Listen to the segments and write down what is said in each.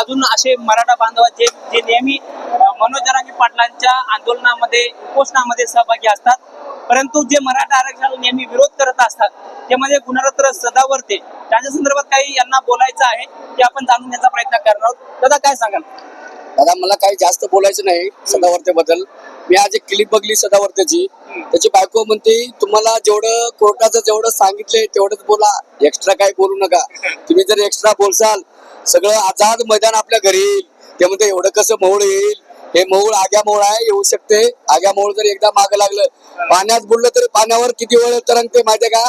अजून असे मराठा बांधव जे जे नेहमी मनोज जरांगे पाटलांच्या आंदोलनामध्ये उपोषणामध्ये सहभागी असतात. परंतु जे मराठा आरक्षणाला नेहमी विरोध करत असतात ते म्हणजे गुणरत्न सदावर्ते त्यांच्या संदर्भात काही यांना बोलायचं आहे ते आपण जाणून घेण्याचा प्रयत्न करणार आहोत. दादा काय सांगाल? दादा मला काही जास्त बोलायचं नाही सदावर्ते बद्दल मी आज एक क्लिप बघली सदावर्तेची. त्याची बायको म्हणते तुम्हाला जेवढं कोर्टाचं जेवढं सांगितलंय तेवढंच बोला. एक्स्ट्रा काही बोलू नका. तुम्ही जर एक्स्ट्रा बोलसाल सगळं आझाद मैदान आपल्या घरी येईल. ते म्हणते एवढं कसं मोहळ येईल? हे मोहळ आग्या मोहळ आहे येऊ शकते. आग्या मोहळ जर एकदा मागं लागलं पाण्यात बुडलं तरी पाण्यावर किती वेळ तरंगते माहितीये का?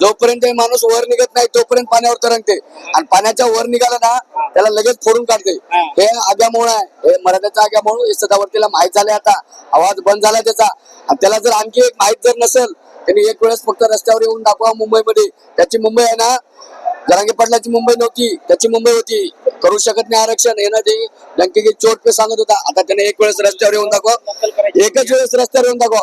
जोपर्यंत माणूस वर निघत नाही तोपर्यंत पाण्यावर तरंगते. आणि पाण्याच्या वर निघाला ना त्याला लगेच फोडून काढते. हे आग्या आग्यामोळ आहे. हे मराठ्याचा आग्यामोळ हे सदावर्तीला माहीत झाले आता. आवाज बंद झाला त्याचा. आणि त्याला जर आणखी एक माहीत जर नसेल त्यांनी एक वेळेस फक्त रस्त्यावर येऊन दाखवा मुंबईमध्ये. त्याची मुंबई आहे ना जरांगे पाटलाची मुंबई नव्हती त्याची मुंबई होती करू शकत नाही आरक्षण येणं ते लंकेची चोट पे सांगत होता आता त्याने एक वेळेस रस्त्यावर येऊन दाखव एकच वेळेस रस्त्यावर येऊन दाखव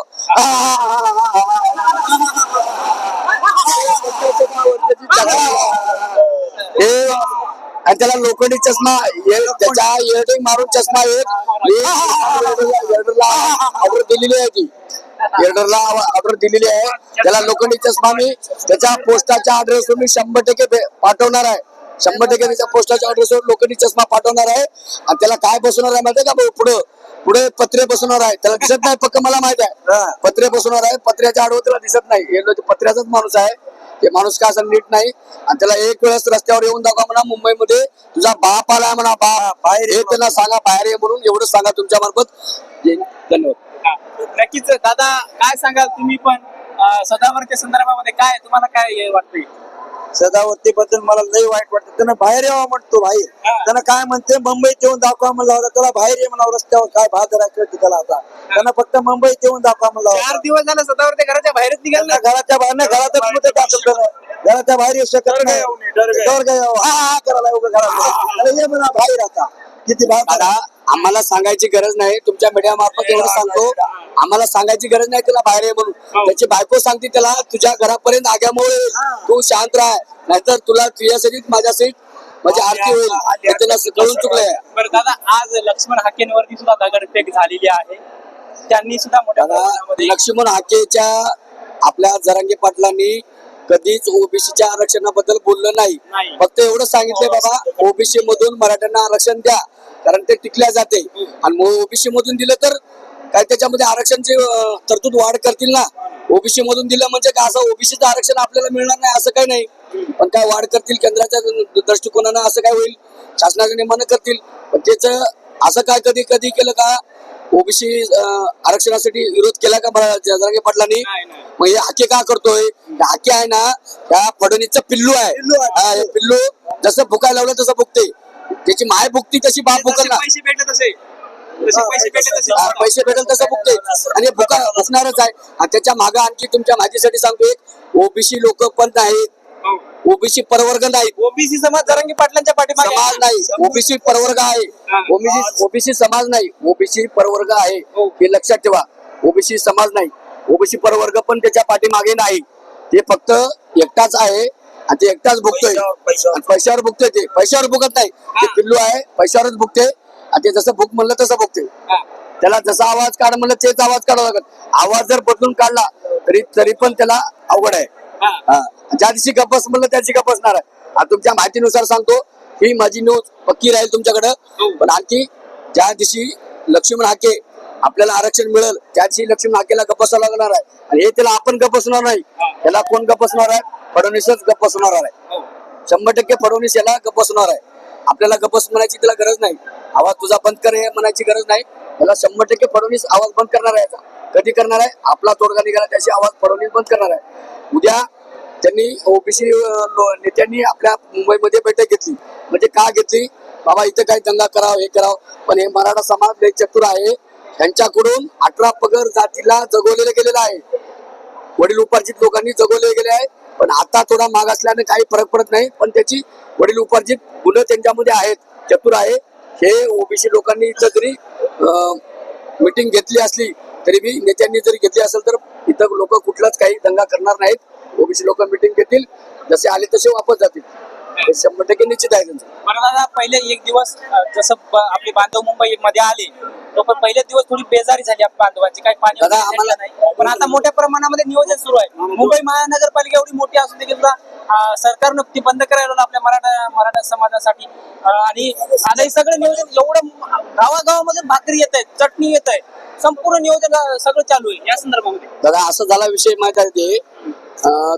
आणि त्याला लोखंडी चष्मा त्याच्या येडिंग मारून चष्मा एक ऑर्डर दिलेली आहे ती येडरला ऑर्डर दिलेली आहे. त्याला लोखंडी चष्मा मी त्याच्या पोस्टाच्या ऍड्रेसवर मी शंभर टक्के पाठवणार आहे. शंभर टक्के त्याच्या पोस्टाच्या ऍड्रेसवर लोखंडी चष्मा पाठवणार आहे. आणि त्याला काय बसवणार आहे माहिती का? भाऊ पुढं पुढे पत्रे बसवणार आहे. त्याला दिसत नाही पक्क मला माहीत आहे. पत्रे बसवणार आहे. पत्र्याच्या आडवं त्याला दिसत नाही. पत्र्याचाच माणूस आहे. ते माणूस का असं नीट नाही. आणि त्याला एक वेळेस रस्त्यावर येऊन दाखवा म्हणा मुंबईमध्ये. तुझा बाप आला म्हणा बाप. बाहेर हे त्यांना सांगा बाहेर ये म्हणून एवढं सांगा तुमच्या मार्फत धन्यवाद नक्कीच. दादा काय सांगाल तुम्ही पण? सदावरच्या संदर्भामध्ये काय तुम्हाला काय हे वाटतंय? सदावर्ती बद्दल मला लय वाईट वाटतं. त्यानं बाहेर यावं म्हणतो बाहेर. त्यानं काय म्हणते मुंबईत येऊन दाखवा म्हणलं होता त्याला बाहेर ये म्हणा रस्त्यावर काय भाग कळते त्याला आता. त्यानं फक्त मुंबईत येऊन दाखवा म्हणलं चार होता दिवस झाले सदावरते घराच्या बाहेरच निघाल घराच्या बाहेर नाही घरातच त्यानं घराच्या बाहेर येऊ शकत नाही. हो. हा हा करायला उभं घरात अरे ये म्हणा बाहेर आता. किती भाग दादा आम्हाला सांगायची गरज नाही. तुमच्या मीडिया मार्फत एवढं सांगतो. आम्हाला सांगायची गरज नाही त्याला बाहेर ये म्हणून. त्याची बायको सांगते त्याला तुझ्या घरापर्यंत आग्यामुळे तू शांत राह. नाहीतर तुला तुझ्यासाठी माझ्यासाठी माझी आरती होईल. हे त्याला कळून चुकलंय. बरं दादा आज लक्ष्मण हाकेंवरती सुद्धा दगडफेक झालेली आहे. त्यांनी सुद्धा मोठ्या लक्ष्मण हाकेच्या आपल्या जरांगे पाटलांनी कधीच ओबीसीच्या आरक्षणाबद्दल बोललं नाही. नाही. फक्त एवढं सांगितलंय बाबा ओबीसी मधून मराठ्यांना आरक्षण द्या. कारण ते टिकल्या जाते. आणि ओबीसी मधून दिलं तर काय त्याच्यामध्ये आरक्षणची तरतूद वाढ करतील ना? ओबीसी मधून दिलं म्हणजे काय असं ओबीसीचं आरक्षण आपल्याला मिळणार नाही असं काही नाही. पण काय वाढ करतील केंद्राच्या दृष्टिकोनानं असं काय होईल? शासनाच्या नियमानं करतील. पण त्याच असं काय कधी कधी केलं का? ओबीसी आरक्षणासाठी विरोध केला का जरांगे पाटलांनी. मग हे हाके का करतोय? हाके आहे ना त्या फडणीसचं पिल्लू आहे. पिल्लू जसं फुकायला लावलं तसं फुकते त्याची माय फुकती तशी बाप फुकल ना. पैसे हा, भेटेल तसं फुकते. आणि हे फुका फुकणारच आहे. आणि त्याच्यामागे आणखी तुमच्या माहितीसाठी सांगतो एक. ओबीसी लोक पण नाहीत. ओबीसी परवर्ग नाहीत ओबीसी समाज जरांगी पाटलांच्या पाठीमागे समाज नाही. ओबीसी परवर्ग आहे. ओबीसी ओबीसी समाज नाही. ओबीसी परवर्ग आहे. हो. हे लक्षात ठेवा. ओबीसी समाज नाही. ओबीसी परवर्ग पण त्याच्या पाठीमागे नाही. ते फक्त एकटाच आहे. आणि ते एकटाच भुगतोय. पैशावर- पैशावर. आणि पैशावर भुगतोय ते. पैशावर भुगत नाही. ते पिल्लू आहे. पैशावरच भुगते. ते जसं भूक म्हणलं तसं हा. त्याला जसा आवाज काढ म्हणलं तेच आवाज काढावा लागत आवाज जर बदलून काढला तरी तरी पण त्याला अवघड आहे. हा. हा. ज्या दिवशी गप्प बस म्हणलं त्या दिवशी बसणार आहे. तुमच्या माहितीनुसार सांगतो ही माझी न्यूज पक्की राहील तुमच्याकडं. पण आणखी ज्या दिवशी लक्ष्मण हाके आपल्याला आरक्षण मिळेल त्या दिवशी लक्ष्मण हाकेला गप्प बसावं लागणार आहे. आणि हे त्याला आपण गप्प बसणार नाही. त्याला कोण गप्प बसणार आहे? फडणवीसच गप्प बसणार आहे. हो. शंभर टक्के फडणवीस याला गप्प बसणार आहे. आपल्याला गप्प बस म्हणायची त्याला गरज नाही. आवाज तुझा बंद कर हे म्हणायची गरज नाही. त्याला शंभर टक्के फडणवीस आवाज बंद करणार आहे कधी करणार आहे? आपला तोडगा निघाला त्याची आवाज फडणवीस बंद करणार आहे. उद्या त्यांनी ओबीसी नेत्यांनी आपल्या मुंबईमध्ये बैठक घेतली. म्हणजे का घेतली? बाबा इथं काय दंगा करावं हे करावं. पण हे मराठा समाज लय चतुर आहे. यांच्याकडून अठरा पगर जातीला जगवलेलं गेलेलं आहे. वडील उपार्जित लोकांनी जगवले गेले आहे. पण आता थोडा माग असल्याने काही फरक पडत नाही. पण त्याची वडील उपार्जित गुन्हे त्यांच्यामध्ये आहेत. चतुर आहे. हे ओबीसी लोकांनी इथं जरी मिटिंग घेतली असली तरी बी नेत्यांनी जरी घेतली असेल तर इथं लोक कुठलाच काही दंगा करणार नाहीत. ओबीसी लोक मिटिंग घेतील. जसे आले तसे वापस जातील. शंभर टक्के निश्चित आहे त्यांचं. पहिले एक दिवस जसं आपले बांधव मुंबई मध्ये आले तो पण पहिले दिवस थोडी बेजारी झाली आपल्या बांधवांची. काही पाणी नाही. पण आता मोठ्या प्रमाणामध्ये नियोजन सुरू आहे. मुंबई महानगरपालिका एवढी मोठी असून देखील सरकारनं ती बंद करायला आपल्या मराठा मराठा समाजासाठी. आणि आता हे सगळं नियोजन एवढं गावागावामध्ये भाकरी येत आहे चटणी येत आहे संपूर्ण नियोजन सगळं चालू आहे या संदर्भामध्ये. दादा असं झाला विषय माहिती आहे ते.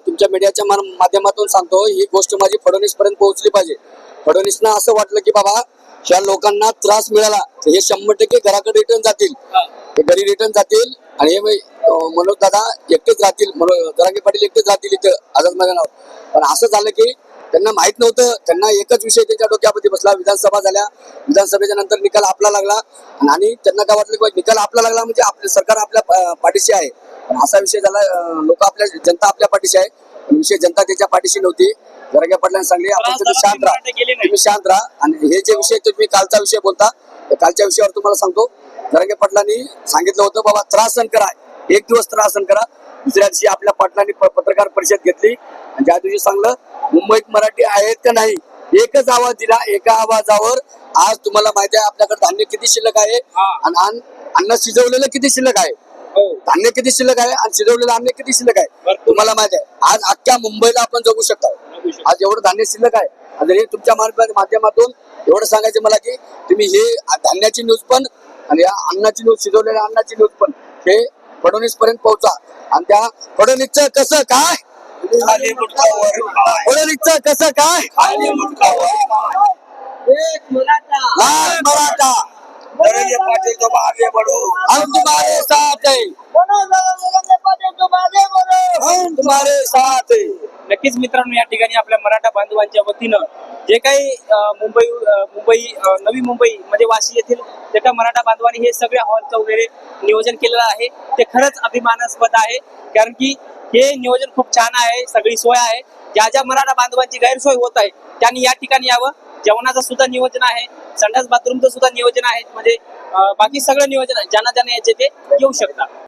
तुमच्या मीडियाच्या माध्यमातून सांगतो ही गोष्ट माझी फडणवीस पर्यंत पोहोचली पाहिजे. फडणवीसना असं वाटलं की बाबा ह्या लोकांना त्रास मिळाला हे शंभर टक्के घराकडे रिटर्न जातील. घरी रिटर्न जातील आणि हे मनोज दादा एकटेच राहतील मनोज जरांगे पाटील एकटेच राहतील इथं आझाद मैदानावर. पण असं झालं की त्यांना माहीत नव्हतं त्यांना एकच विषय त्यांच्या डोक्यामध्ये बसला विधानसभा झाल्या. विधानसभेच्या नंतर निकाल आपला लागला. आणि त्यांना काय वाटलं की निकाल आपला लागला म्हणजे आपलं सरकार आपल्या पाठीशी आहे. पण असा विषय झाला लोक आपल्या जनता आपल्या पाठीशी आहे. विषय जनता त्याच्या पाठीशी नव्हती. जरांगे पाटलांनी सांगले आपण तुम्ही शांत राहा. तुम्ही शांत राहा. आणि हे जे विषय तुम्ही कालचा विषय बोलता कालच्या विषयावर तुम्हाला सांगतो. जरांगे पाटलांनी सांगितलं होतं बाबा त्रास सहन करा. एक दिवस त्रास सहन करा. दुसऱ्या दिवशी आपल्या पाटलांनी पत्रकार परिषद घेतली. आणि ज्या दिवशी सांगलं मुंबईत मराठी आहेत का नाही? एकच आवाज दिला एका आवाजावर आज तुम्हाला माहिती आहे आपल्याकडे धान्य किती शिल्लक आहे. आणि अन्न- शिजवलेलं किती शिल्लक आहे? धान्य किती शिल्लक आहे? आणि शिजवलेलं अन्न किती शिल्लक आहे. तुम्हाला माहिती आहे. आज अख्ख्या मुंबईला आपण जगू शकतो. आज एवढं धान्य शिल्लक आहे. आणि हे तुमच्या माध्यमातून एवढं सांगायचं मला की तुम्ही हे धान्याची न्यूज पण आणि या अन्नाची न्यूज शिजवलेल्या अन्नाची न्यूज पण हे फडणवीस पर्यंत पोहोचा. आणि त्या फडणवीसचं कसं काय? फडणवीसचं कसं काय? लाल मराठा. पाटील तो आगे बढ़ो हम तुम्हारे साथ है। हम तुम्हारे साथ है। नक्कीच मित्रांनो या ठिकाणी आपल्या मराठा बांधवांच्या वतीनं जे काही मुंबई मुंबई नवी मुंबई म्हणजे वाशी येथील जे काही मराठा बांधवांनी हे सगळ्या हॉलचं वगैरे नियोजन केलेलं आहे. ते खरंच अभिमानास्पद आहे. कारण की हे नियोजन खूप छान आहे सगळी सोय आहे. ज्या ज्या मराठा बांधवांची गैरसोय होत आहे त्यांनी या ठिकाणी यावं. जेवणाचं सुद्धा नियोजन आहे. संडास बाथरूमचं सुद्धा नियोजन आहे म्हणजे बाकी सगळं नियोजन आहे ज्यांना ज्यांना यायचे ते येऊ शकतात.